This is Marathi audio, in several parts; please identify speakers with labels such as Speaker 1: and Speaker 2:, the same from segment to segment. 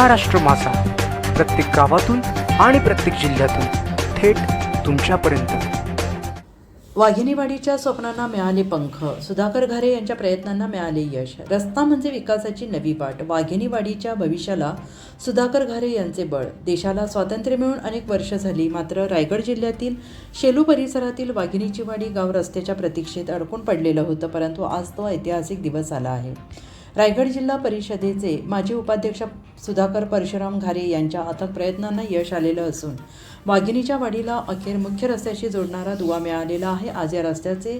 Speaker 1: महाराष्ट्र मासा प्रत्येक गावातून आणि प्रत्येक जिल्ह्यातून थेट तुमच्यापर्यंत.
Speaker 2: वाघिणीवाडीच्या स्वप्नांना मिळाले पंख. सुधाकर घारे यांच्या प्रयत्नांना मिळाले यश. रस्ता म्हणजे विकासाची नवी वाट. वाघिणीवाडीच्या भविष्याला सुधाकर घारे यांचे बळ. देशाला स्वातंत्र्य मिळून अनेक वर्ष झाली. मात्र रायगड जिल्ह्यातील शेलू परिसरातील वाघिणीची वाडी गाव रस्त्याच्या प्रतीक्षेत अडकून पडलेलं होतं. परंतु आज तो ऐतिहासिक दिवस आला आहे. रायगड जिल्हा परिषदेचे माजी उपाध्यक्ष सुधाकर परशुराम घारे यांच्या अथक प्रयत्नांना यश आलेलं असून वाघिणीच्या वाडीला अखेर मुख्य रस्त्याशी जोडणारा दुवा मिळालेला आहे. आज या रस्त्याचे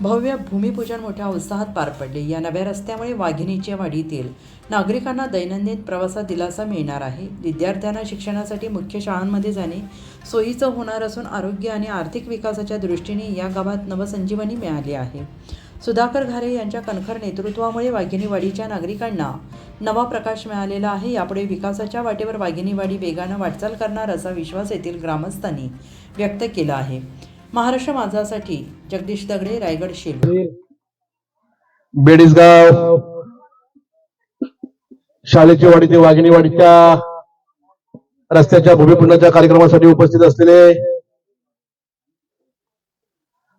Speaker 2: भव्य भूमिपूजन मोठ्या उत्साहात पार पडले. या नव्या रस्त्यामुळे वाघिणीच्या वाडीतील नागरिकांना दैनंदिन प्रवासात दिलासा मिळणार आहे. विद्यार्थ्यांना शिक्षणासाठी मुख्य शाळांमध्ये जाणे सोयीचं होणार असून आरोग्य आणि आर्थिक विकासाच्या दृष्टीने या गावात नवसंजीवनी मिळाली आहे. सुधाकर घारे यांच्या कणखर नेतृत्वामुळे वाघिणीवाडीच्या नागरिकांना नवा प्रकाश मिळालेला आहे. यापुढे विकासाच्या वाटेवर वाघिणीवाडी वेगानं वाटचाल करणार असा विश्वास येथील ग्रामस्थांनी व्यक्त केला आहे. महाराष्ट्र माझासाठी जगदीश दगडे रायगड शिल.
Speaker 3: बेडीसगाव शाळेची वाडी ते वाघिणीवाडीच्या रस्त्याच्या भूमिपूजनाच्या कार्यक्रमासाठी उपस्थित असलेले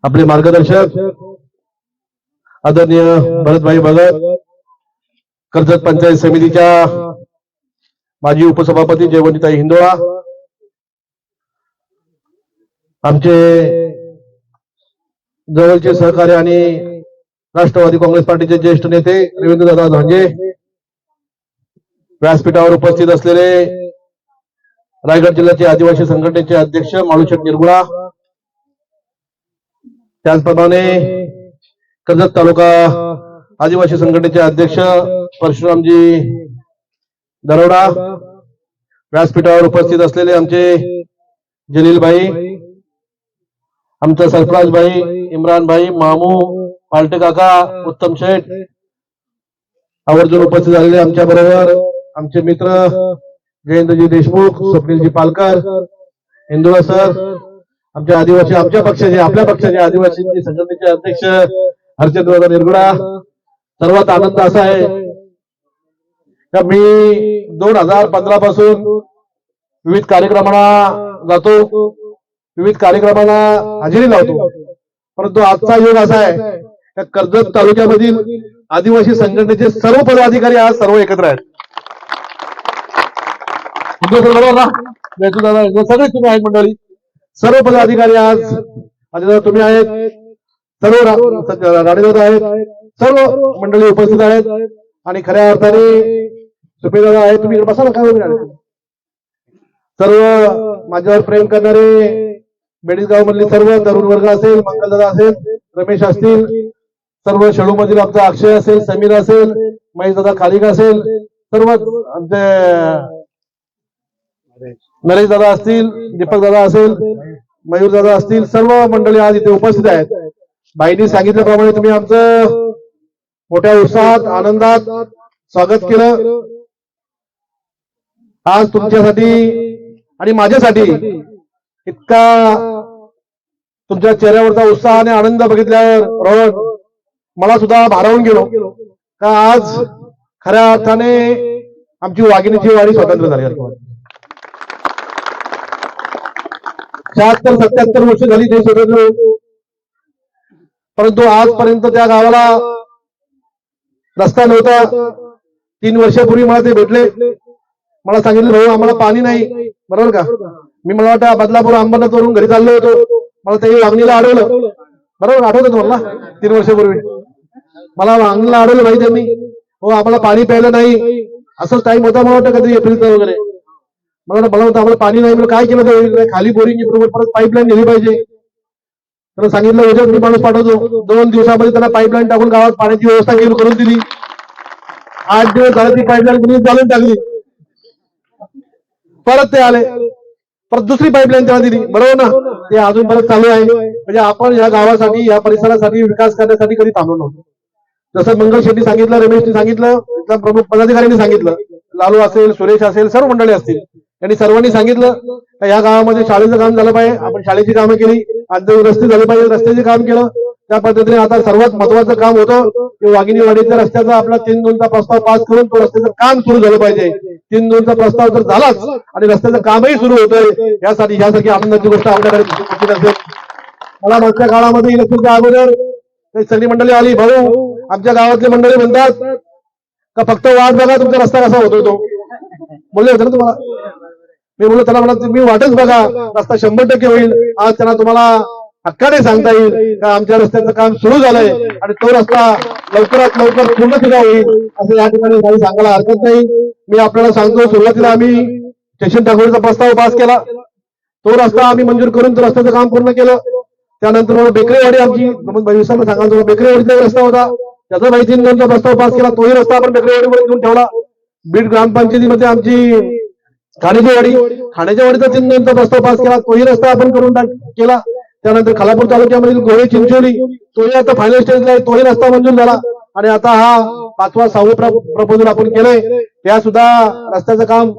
Speaker 3: आपले मार्गदर्शक आदरणीय भरतभाई भगत कर्जत पंचायत समितीच्या माजी उपसभापती जयवंतीताई हिंदोळा आमचे जवळचे सहकारी आणि राष्ट्रवादी काँग्रेस पार्टीचे ज्येष्ठ नेते रवींद्रदादा धांजे व्यासपीठावर उपस्थित असलेले रायगड जिल्ह्याचे आदिवासी संघटनेचे अध्यक्ष माळूशेठ निर्गुळा त्याचप्रमाणे कर्जत तालुका आदिवासी संघटनेचे अध्यक्ष परशुरामजी दरोडा व्यासपीठावर उपस्थित असलेले आमचे जलीलभाई आमचा सरफराज भाई इम्रान भाई मामू पालटे काका उत्तम शेठ आवर्जून उपस्थित झालेले आमच्या बरोबर आमचे मित्र जयंतजी देशमुख स्वप्नीलजी पालकर इंदुरा सर आमच्या आदिवासी आमच्या पक्षाचे आपल्या पक्षाचे आदिवासी संघटनेचे अध्यक्ष हर्षददादा निरगुडा सर्वात आनंद असा आहे का मी दोन हजार पंधरा पासून विविध कार्यक्रमांना जातो विविध कार्यक्रमांना हजेरी लावतो. परंतु आजचा योग असा आहे का कर्जत तालुक्यामधील आदिवासी संघटनेचे सर्व पदाधिकारी आज सर्व एकत्र आहेत. सगळे तुम्ही आहेत मंडळी. सर्व पदाधिकारी आज तुम्ही आहेत. सर्व रा- आहेत सर्व मंडळी उपस्थित आहेत. आणि खऱ्या अर्थाने सुपेदादा आहेत तुम्ही बसा ना काय सर्व माझ्यावर प्रेम करणारे बेडीसगाव मधले सर्व तरुण वर्ग असेल मंगलदादा असेल रमेश असतील सर्व शेळू मधील आमचा अक्षय असेल समीर असेल महेश दादा खालिक असेल सर्व आमचे नरेश दादा असतील दीपक दादा असेल मयूर दादा असतील सर्व मंडळी आज इथे उपस्थित आहेत. बाईंनी सांगितल्याप्रमाणे तुम्ही आमचं मोठ्या उत्साहात आनंदात स्वागत केलं. आज तुमच्यासाठी आणि माझ्यासाठी इतका तुमच्या चेहऱ्यावरचा उत्साह आणि आनंद बघितल्यावर रोहन मला सुद्धा भारावून गेलो. का आज खऱ्या अर्थाने आमची वाघिणीची वारी स्वतंत्र झाली शहात्तर सत्याहत्तर वर्ष झाली ते स्वतंत्र परंतु आजपर्यंत त्या गावाला रस्ता नव्हता. तीन वर्षापूर्वी मला ते भेटले. मला सांगितलं भाऊ आम्हाला पाणी नाही. बरोबर का? मी मला वाटतं बदलापूर अंबरनाथ वरून घरी चाललो होतो. मला ते वागणीला अडवलं बरोबर आठवत तुम्हाला? तीन वर्षापूर्वी. मला वागणीला अडवलं भाई त्यांनी. हो आम्हाला पाणी प्यायला नाही. असंच टाइम होता मला वाटतं कधी एप्रिलचा वगैरे. मला वाटतं मला होतं आम्हाला पाणी नाही. म्हणून काय केलं तर खाली बोरिंग बरोबर परत पाईपलाईन नेली पाहिजे. त्यांना सांगितलं उद्या मी माणूस पाठवतो. दोन दिवसामध्ये त्यांना पाईपलाईन टाकून गावात पाण्याची व्यवस्था केली करून दिली. आठ दिवस झाले ती पाईपलाईन चालून टाकली. परत ते आले. परत दुसरी पाईपलाईन त्यांना दिली. बरोबर ना? ते अजून परत चालू आहे. म्हणजे आपण या गावासाठी या परिसरासाठी विकास करण्यासाठी कधी थांबलो नव्हतो. जसं मंगल शेट्टी सांगितलं रमेशनी सांगितलं इथल्या प्रमुख पदाधिकाऱ्यांनी सांगितलं. लालू असेल सुरेश असेल सर्व मंडळी असतील. त्यांनी सर्वांनी सांगितलं का या गावामध्ये शाळेचं काम झालं पाहिजे. आपण शाळेची कामं केली आज रस्ते झाले पाहिजे रस्त्याचे काम केलं. त्या पद्धतीने आता सर्वात महत्वाचं काम होतं की वाघिणीवाडीच्या रस्त्याचा आपला तीन दोनचा प्रस्ताव पास करून तो रस्त्याचं काम सुरू झालं पाहिजे. तीन दोनचा प्रस्ताव तर झालाच आणि रस्त्याचं कामही सुरू होतंय यासाठी यासारखी आनंदाची गोष्ट आपल्याकडे असेल. मला मागच्या काळामध्ये इलेक्शनच्या अगोदर सगळी मंडळी आली भाऊ आमच्या गावातली मंडळी म्हणतात का फक्त वाट बघा तुमचा रस्ता कसा होतो तो. बोलले होते ना तुम्हाला? मी बोललो त्याला म्हणा तुम्ही वाटच बघा रस्ता शंभर टक्के होईल. आज त्यांना तुम्हाला हक्काने सांगता येईल का आमच्या रस्त्याचं काम सुरू झालंय आणि तो रस्ता लवकरात लवकर पूर्ण सुद्धा होईल? असं या ठिकाणी काही सांगायला हरकत नाही. मी आपल्याला सांगतो सुरुवातीला आम्ही स्टेशन ठाकूरचा प्रस्ताव पास केला. तो रस्ता आम्ही मंजूर करून तो रस्त्याचं काम पूर्ण केलं. त्यानंतर मला बेकरीवाडी आमची भविष्याला सांगा तुम्हाला बेकरीवाडीचा रस्ता होता. त्याचा माहिती प्रस्ताव पास केला तोही रस्ता आपण बेकरेवाडीमध्ये घेऊन ठेवला. बीड ग्रामपंचायतीमध्ये आमची खाण्याची वाडी खाण्याच्या वाडीचा तीन नंतर रस्ता पास केला. तोही रस्ता आपण करून टाक- केला. त्यानंतर खालापूर तालुक्यामधील गोळे चिंचोली तोही आता फायनल स्टेजला आहे. तोही रस्ता मंजूर झाला. आणि आता हा पाचवा सहावा प्रपोजल आपण केलंय. त्या सुद्धा रस्त्याचं काम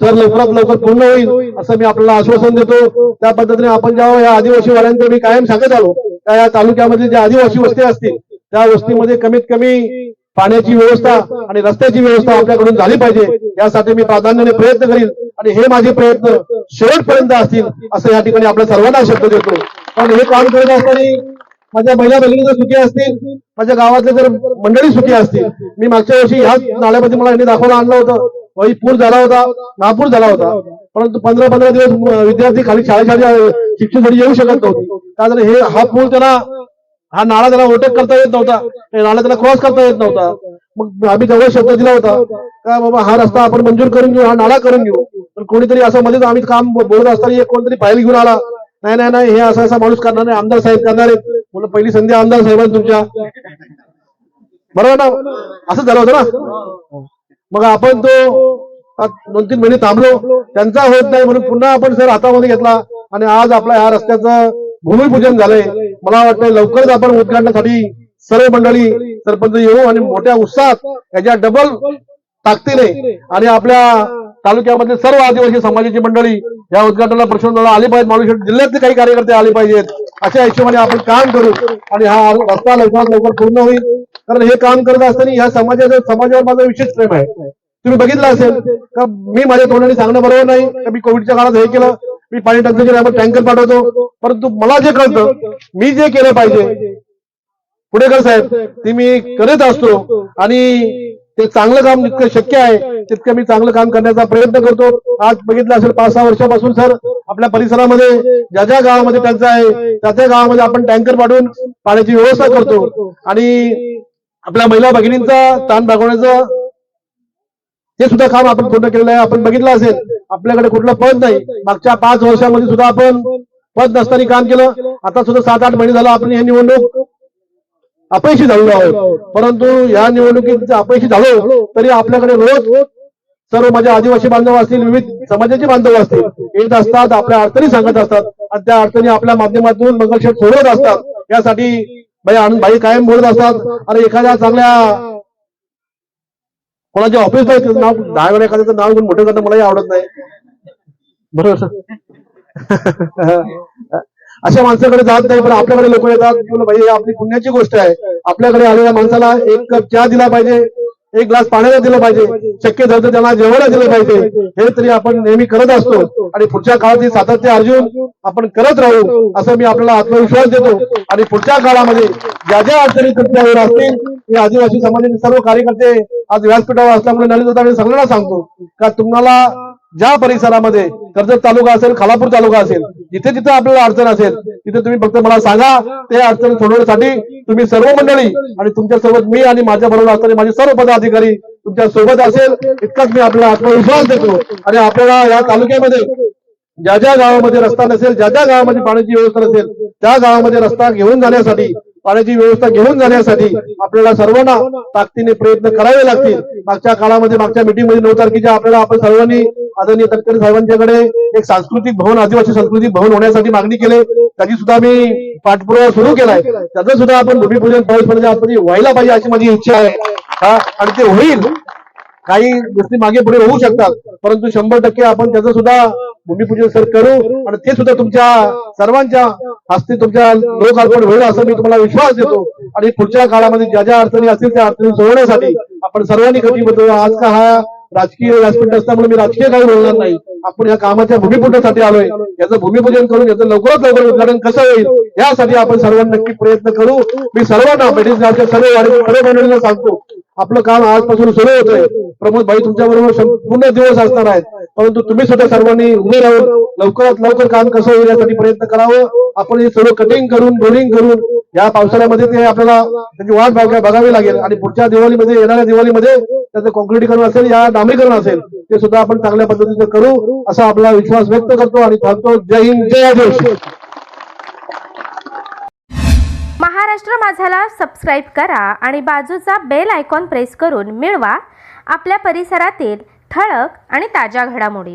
Speaker 3: जर लवकरात लवकर पूर्ण होईल असं मी आपल्याला आश्वासन देतो. त्या पद्धतीने आपण जेव्हा या आदिवासी वाड्यांचं मी कायम सांगत आलो त्या या तालुक्यामध्ये ज्या आदिवासी वस्ती असतील त्या वस्तीमध्ये कमीत कमी पाण्याची व्यवस्था आणि रस्त्याची व्यवस्था आपल्याकडून झाली पाहिजे. यासाठी मी प्राधान्याने प्रयत्न करील आणि हे माझे प्रयत्न शेवटपर्यंत असतील असं या ठिकाणी आपल्या सर्वांना शब्द देतो. कारण हे काम करत असताना माझ्या महिला भगिनी जर सुखी असतील माझ्या गावातले जर मंडळी सुखी असतील मी मागच्या वर्षी ह्याच नाल्यामध्ये मला यांनी दाखवून आणलं होतं. वही पूर झाला होता महापूर झाला होता. परंतु पंधरा पंधरा दिवस विद्यार्थी खाली शाळेच्या शिक्षणासाठी येऊ शकत नव्हते. का हे हा पूल त्यांना हा नाळा त्याला ओटक करता येत नव्हता हे नाळा त्याला क्रॉस करता येत नव्हता. मग आम्ही जवळ शब्द दिला होता. का बाबा हा रस्ता आपण मंजूर करून घेऊ हा नाळा करून घेऊ? पण कोणीतरी असं मध्येच आम्ही काम बोलत असताना एक कोणतरी फाईल घेऊन आला. नाही नाही नाही हे असा असा माणूस करणार नाही आमदार साहेब करणार आहेत. म्हणून पहिली संधी आमदार साहेबांनी तुमच्या. बरोबर ना? असं झालं होतं ना? मग आपण तो दोन तीन महिने थांबलो. त्यांचा होत नाही म्हणून पुन्हा आपण सर हातामध्ये घेतला. आणि आज आपल्या ह्या रस्त्याचं भूमिपूजन झालंय. मला वाटतं लवकरच आपण उद्घाटनासाठी सर्व मंडळी सरपंच येऊ आणि मोठ्या उत्साहात याच्या डबल ताकदीने आणि आपल्या तालुक्यामधले सर्व आदिवासी समाजाची मंडळी या उद्घाटनाला प्रश्न आली पाहिजेत. माणूस जिल्ह्यातले काही कार्यकर्ते आले पाहिजेत. अशा हिशोबाने आपण काम करू आणि हा रस्ता लवकरात लवकर पूर्ण होईल. कारण हे काम करत असताना ह्या समाजाचं समाजावर माझा विशेष प्रेम आहे. तुम्ही बघितलं असेल का मी माझ्या तोंडाने सांगणं बरोबर नाही. का मी कोविडच्या काळात हे केलं? मी पाणी टंचाईच्या टँकर पाठवतो. परंतु मला जे कळतं मी जे केलं पाहिजे पुणेकर साहेब ते मी करत असतो. आणि ते चांगलं काम जितकं शक्य आहे तितकं मी चांगलं काम करण्याचा प्रयत्न करतो. आज बघितलं असेल पाच सहा वर्षापासून सर आपल्या परिसरामध्ये ज्या ज्या गावामध्ये त्यांचा आहे त्या त्या गावामध्ये आपण टँकर पाठवून पाण्याची व्यवस्था करतो. आणि आपल्या महिला भगिनींचा ताण भागवण्याचं ते सुद्धा काम आपण पूर्ण केलेलं आहे. आपण बघितलं असेल आपल्याकडे कुठलं पद नाही. मागच्या पाच वर्षामध्ये सुद्धा आपण पद नसताना काम केलं. आता सुद्धा सात आठ महिने झालं आपण हे निवडणूक अपयशी झालेलो आहोत. परंतु या निवडणुकीत अपयशी झालो तरी आपल्याकडे रोज सर्व माझ्या आदिवासी बांधव असतील विविध समाजाचे बांधव असतील येत असतात आपल्या अडचणी सांगत असतात आणि त्या अडचणी आपल्या माध्यमातून मंगलशेठ सोडवत असतात. यासाठी आनंद भाई कायम बोलत असतात. आणि एखाद्या चांगल्या कोणाच्या ऑफिस नाव दहा वेळा एखाद्याचं नाव घेऊन मोठं करणं मलाही आवडत नाही. बरोबर? अशा माणसाकडे जात नाही पण आपल्याकडे लोक येतात. की भाई आपली पुण्याची गोष्ट आहे. आपल्याकडे आलेल्या माणसाला एक कप चहा दिला पाहिजे एक ग्लास पाण्याला दिलं पाहिजे. शक्य झालं तर त्यांना जेवायला दिलं पाहिजे. हे तरी आपण नेहमी करत असतो. आणि पुढच्या काळात सातत्य अर्जुन आपण करत राहू असं मी आपल्याला आत्मविश्वास देतो. आणि पुढच्या काळामध्ये ज्या ज्या अडचणी तुमच्यावर असतील हे आदिवासी समाजाचे सर्व कार्यकर्ते आज व्यासपीठावर असल्यामुळे नलित होता मी सगळ्यांना सांगतो का तुम्हाला ज्या परिसरामध्ये कर्जत तालुका असेल खालापूर तालुका असेल जिथे जिथे आपल्याला अडचण असेल तिथे तुम्ही फक्त मला सांगा ते अडचण सोडवण्यासाठी तुम्ही सर्व मंडळी आणि तुमच्यासोबत मी आणि माझ्या बरोबर असणारे माझे सर्व पदाधिकारी तुमच्यासोबत असेल इतकाच मी आपल्याला आत्मविश्वास देतो. आणि आपल्याला या तालुक्यामध्ये ज्या ज्या गावामध्ये रस्ता नसेल ज्या ज्या गावामध्ये पाण्याची व्यवस्था नसेल त्या गावामध्ये रस्ता घेऊन जाण्यासाठी पाण्याची व्यवस्था घेऊन जाण्यासाठी आपल्याला सर्वांना ताकदीने प्रयत्न करावे लागतील. मागच्या काळामध्ये मागच्या मीटिंगमध्ये नऊ तारखेच्या आपल्याला आपण सर्वांनी आदरणीय तटकरे साहेबांच्याकडे एक सांस्कृतिक भवन आदिवासी सांस्कृतिक भवन होण्यासाठी मागणी केली. त्याची सुद्धा मी पाठपुरावा सुरू केलाय. त्याचं सुद्धा आपण भूमिपूजन पाऊस आतमध्ये व्हायला पाहिजे अशी माझी इच्छा आहे. हा, आणि ते होईल. काही गोष्टी मागे पुढे होऊ शकतात. परंतु शंभर टक्के आपण त्याचं सुद्धा भूमिपूजन सर करू आणि ते सुद्धा तुमच्या सर्वांच्या हस्ते तुमच्या लोक अर्पण होईल असं मी तुम्हाला विश्वास देतो. आणि पुढच्या काळामध्ये ज्या ज्या अडचणी असतील त्या अडचणी सोडवण्यासाठी आपण सर्वांनी कटिबद्ध व्हावं. आज का हा राजकीय व्यासपीठ असल्यामुळे मी राजकीय काही बोलणार नाही. आपण या कामाच्या भूमिपूजनासाठी आलोय. याचं भूमिपूजन करून याचं लवकरात लवकर उद्घाटन कसं होईल यासाठी आपण सर्वांनी नक्की प्रयत्न करू. मी सर्वांना पेटीस गावच्या सर्व सर्व मंडळींना सांगतो आपलं काम आजपासून सुरू होतंय. प्रमोद भाई तुमच्या बरोबर पूर्ण दिवस असणार आहेत. परंतु तुम्ही सुद्धा सर्वांनी उभे राहून लवकरात लवकर काम कसं होईल यासाठी प्रयत्न करावं. आपण हे सर्व कटिंग करून रोलिंग करून या पावसाळ्यामध्ये ते आपल्याला त्याची वाट बघावी लागेल. आणि पुढच्या दिवाळीमध्ये येणाऱ्या दिवाळीमध्ये त्याचं कॉन्क्रिटीकरण असेल या डांबरीकरण असेल ते सुद्धा आपण चांगल्या पद्धतीने करू असा आपला विश्वास व्यक्त करतो आणि थांबतो. जय हिंद जय आदेश
Speaker 4: महाराष्ट्र माझाला सबस्क्राईब करा आणि बाजूचा बेल आयकॉन प्रेस करून मिळवा. आपल्या परिसरातील ठळक आणि ताज्या घडामोडी.